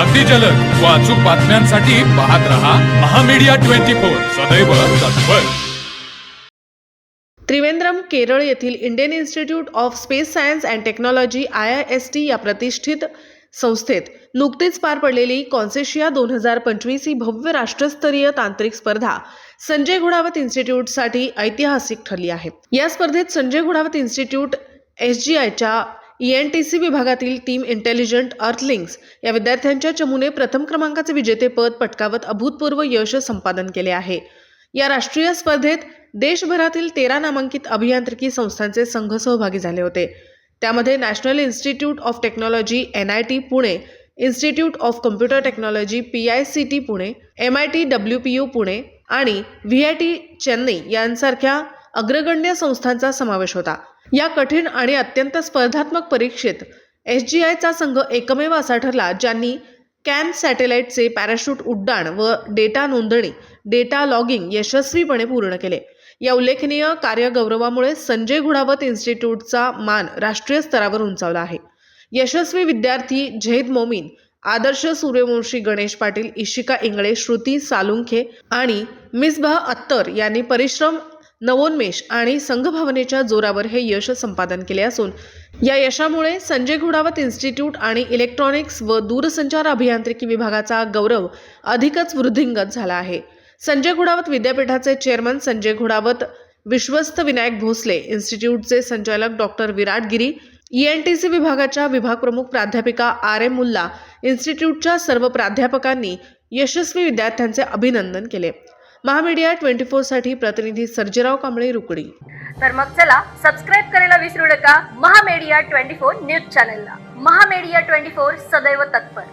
अगदी जलद. व अचूक बातम्यांसाठी पाहत रहा महामीडिया ट्वेंटी फोर. सदैव तत्पर. त्रिवेंद्रम केरळ येथील Indian institute of space science and technology I I S T या प्रतिष्ठित संस्थेत नुकतीच पार पडलेली कॉन्सेशिया दोन हजार पंचवीस ही भव्य राष्ट्रस्तरीय तांत्रिक स्पर्धा संजय घोडावत इन्स्टिट्यूटसाठी ऐतिहासिक ठरली आहे. या स्पर्धेत Sanjay Ghodawat institute S G आयच्या ई एन टी सी विभागातील टीम इंटेलिजंट अर्थलिंक्स या विद्यार्थ्यांच्या चमूने प्रथम क्रमांकाचे विजेतेपद पटकावत अभूतपूर्व यश संपादन केले आहे. या राष्ट्रीय स्पर्धेत देशभरातील तेरा नामांकित अभियांत्रिकी संस्थांचे संघ सहभागी झाले होते. त्यामध्ये national institute of technology N I T Pune institute of computer technology P I C T Pune M I T W P U Pune आणि व्ही आय टी चेन्नई यांसारख्या अग्रगण्य संस्थांचा समावेश होता. या कठीण आणि अत्यंत स्पर्धात्मक परीक्षेत एस जी आयचा संघ एकमेव असा ठरला ज्यांनी कॅन सॅटेलाइटचे पॅराशूट उड्डाण व डेटा नोंदणी डेटा लॉगिंग यशस्वीपणे पूर्ण केले. या उल्लेखनीय कार्यगौरवामुळे संजय घुडावत इन्स्टिट्यूटचा मान राष्ट्रीय स्तरावर उंचावला आहे. यशस्वी विद्यार्थी झैद मोमीन आदर्श सूर्यवंशी गणेश पाटील इशिका इंगळे श्रुती सालुंखे आणि मिसबाह अत्तर यांनी परिश्रम नवोन्मेष आणि संघभावनेच्या जोरावर हे यश संपादन केले असून या यशामुळे संजय घोडावत इन्स्टिट्यूट आणि इलेक्ट्रॉनिक्स व दूरसंचार अभियांत्रिकी विभागाचा गौरव अधिकच वृद्धिंगत झाला आहे. संजय घोडावत विद्यापीठाचे चेअरमन संजय घोडावत विश्वस्त विनायक भोसले इन्स्टिट्यूटचे संचालक doctor Virat Giri E N T C विभागाच्या विभाग प्रमुख प्राध्यापिका आर एम मुल्ला इन्स्टिट्यूटच्या सर्व प्राध्यापकांनी यशस्वी विद्यार्थ्यांचे अभिनंदन केले. महामीडिया ट्वेंटी फोरसाठी प्रतिनिधी सर्जेराव कांबळे रुकडी. तर मग चला सबस्क्राईब करायला विसरू नका महामेडिया ट्वेंटी फोर न्यूज चॅनलला. महामेडिया ट्वेंटी फोर सदैव तत्पर.